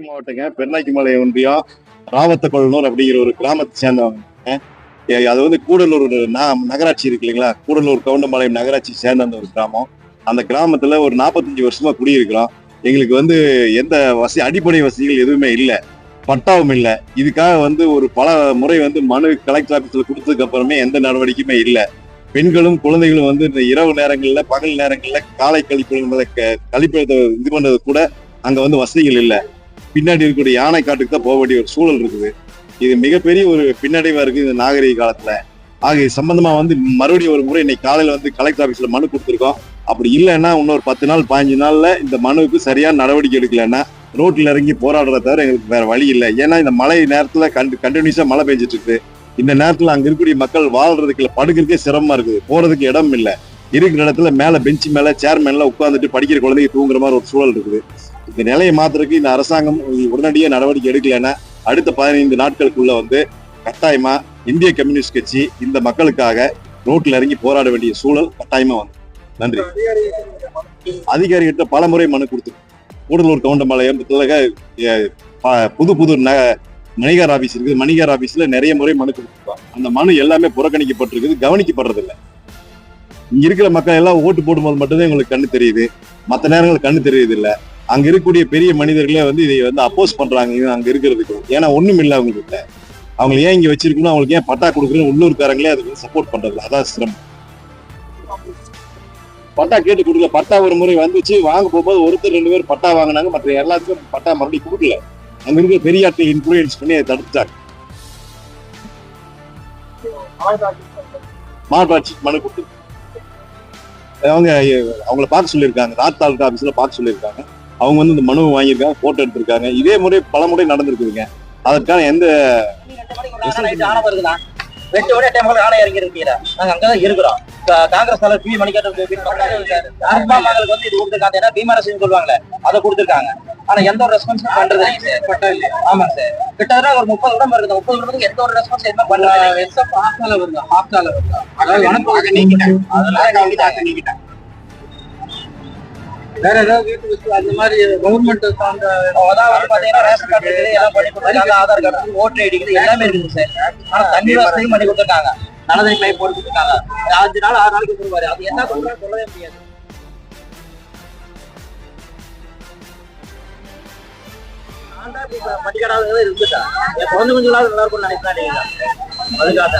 மாவட்டங்க பெருநாய்க்குமலை ஒன்றியம் ராவத்தக்கொள்ளனூர் அப்படிங்கிற ஒரு கிராமத்தை சேர்ந்தவங்க. அது வந்து கூடலூர் ந- நகராட்சி இருக்கு இல்லைங்களா? கூடலூர் கவுண்டம்பாளையம் நகராட்சி சேர்ந்த அந்த ஒரு கிராமம். அந்த கிராமத்துல ஒரு நாற்பத்தஞ்சு வருஷமா குடியிருக்கிறோம். எங்களுக்கு வந்து எந்த வசதி அடிப்படை வசதிகள் எதுவுமே இல்லை. பட்டாவும் இல்லை. இதுக்காக வந்து ஒரு பல முறை வந்து மனு கலெக்டர் ஆஃபீஸில் கொடுத்ததுக்கு அப்புறமே எந்த நடவடிக்கையுமே இல்லை. பெண்களும் குழந்தைகளும் வந்து இந்த இரவு நேரங்களில் பகல் நேரங்களில் காலை கழிப்பு கழிப்பதை இது பண்ணது கூட அங்கே வந்து வசதிகள் இல்லை. பின்னாடி இருக்கக்கூடிய யானை காட்டுக்கு தான் போக வேண்டிய ஒரு சூழல் இருக்குது. இது மிகப்பெரிய ஒரு பின்னடைவா இருக்கு இந்த நாகரிக காலத்துல. ஆக இது சம்பந்தமா வந்து மறுபடியும் ஒரு முறை இன்னைக்கு காலையில வந்து கலெக்டர் ஆபீஸ்ல மனு கொடுத்துருக்கோம். அப்படி இல்லைன்னா இன்னொரு பத்து நாள் பாஞ்சு நாள்ல இந்த மனுவுக்கு சரியான நடவடிக்கை எடுக்கலைன்னா ரோட்ல இறங்கி போராடுறத தவிர எங்களுக்கு வேற வழி இல்லை. ஏன்னா இந்த மழை நேரத்துல கண்டு கண்டினியூஸா மழை பெஞ்சிட்டு இருக்கு. இந்த நேரத்துல அங்க இருக்கக்கூடிய மக்கள் வாழ்றதுக்கு இல்ல படுக்கிறதுக்கே சிரமமா இருக்குது. போறதுக்கு இடம் இல்லை. இருக்கிற இடத்துல மேல பெஞ்ச் மேல சேர் உட்காந்துட்டு படிக்கிற குழந்தைங்க தூங்குற மாதிரி ஒரு சூழல் இருக்குது. இந்த நிலையை மாத்துறதுக்கு இந்த அரசாங்கம் உடனடியாக நடவடிக்கை எடுக்கலைன்னா அடுத்த பதினைந்து நாட்களுக்குள்ள வந்து கட்டாயமா இந்திய கம்யூனிஸ்ட் கட்சி இந்த மக்களுக்காக ரோட்ல இறங்கி போராட வேண்டிய சூழல் கட்டாயமா வந்து நன்றி. அதிகாரிகிட்ட பல முறை மனு கொடுத்து கூடலூர் கவுண்டம்பாளையம் ப- புது புது ந- மணிகார் ஆபீஸ் இருக்குது. மணிகார் ஆபீஸ்ல நிறைய முறை மனு கொடுத்துருக்கோம். அந்த மனு எல்லாமே புறக்கணிக்கப்பட்டிருக்குது கவனிக்கப்படுறது இல்ல இங்க இருக்கிற மக்கள் எல்லாம் ஓட்டு போடும்போது மட்டும்தான் எங்களுக்கு கண்ணு தெரியுது. மற்ற நேரங்கள் கண்ணு தெரியுது இல்ல அங்க இருக்கக்கூடிய பெரிய மனிதர்களே வந்து இதை வந்து அப்போஸ் பண்றாங்க. இது அங்க இருக்கிறதுக்கு. ஏன்னா ஒண்ணும் இல்லை அவங்க அவங்க ஏன் இங்க வச்சிருக்கணும்? அவங்களுக்கு ஏன் பட்டா கொடுக்குறேன்னு உள்ளூர்காரங்களே அதுக்கு சப்போர்ட் பண்றது. அதான் சிரமம். பட்டா கேட்டு கொடுக்கல. பட்டா ஒரு முறை வந்துச்சு. வாங்க போகும்போது ஒருத்தர் ரெண்டு பேர் பட்டா வாங்கினாங்க. மற்ற எல்லாத்துக்கும் பட்டா மறுபடியும் கொடுக்கல. அங்க இருக்கிற பெரிய ஆட்டை இன்ஃபுளுயன்ஸ் பண்ணி அதை தடுத்துட்டாங்க. மாவட்ட மனு கொடுத்து. அவங்க அவங்கள பார்க்க சொல்லியிருக்காங்க. நார்த் தாலுகா ஆஃபீஸில் பார்க்க சொல்லியிருக்காங்க. அவங்க வந்து இந்த மனுவை வாங்கியிருக்காங்க போட்டோ எடுத்திருக்காங்க இதே முறை பல முறை நடந்திருக்குதுங்க அதற்கான எந்த ரெண்டு மணி டைம் ஆணை இறங்கி இருக்கீங்க நாங்க அங்கதான் இருக்கிறோம் காங்கிரஸ் தலைவர் பி மணிக்கட்டன் அருமா மகளுக்கு வந்து இது கொடுத்துருக்காங்க ஏன்னா பீமரசன் சொல்லுவாங்களே அதை கொடுத்துருக்காங்க ஆனா எந்த ஒரு ரெஸ்பான்ஸும் பண்றது ஆமாங்க சார் கிட்டத்தட்ட ஒரு முப்பது இருக்குது முப்பது குடும்பத்துக்கு எந்த ஒரு ரெஸ்பான்ஸ் எதுவுமே எஸ்எஃப் ஹாஸ்டால வருது ஹாஸ்டால வருது அதாவது வனத்துறை நீக்கிட்டாங்க அதெல்லாம் நீக்கிட்டாங்க நீக்கிட்டாங்க வேற ஏதாவது வீட்டு வசதி அந்த மாதிரி கவர்மெண்ட் சார்ந்த அதான் வந்து பாத்தீங்கன்னா ரேஷன் கார்டு எல்லாம் பண்ணி கொடுத்துருக்காங்க. ஆதார் கார்டு ஓட்டர் ஐடி எல்லாமே இருக்குது சார். ஆனா தண்ணி வசதியும் பண்ணி கொடுத்துருக்காங்க. நல்லதண்ணி பைப் போட்டு கொடுத்துருக்காங்க. அஞ்சு நாள் ஆறு நாளைக்கு கொடுப்பாரு. அது என்ன சொல்றாங்க சொல்லவே முடியாது. பட்டிக்காடாக இருந்துட்டேன். என் குழந்தை கொஞ்சம் நல்லா இருக்கும்னு நினைக்கிறேன் அதுக்காக.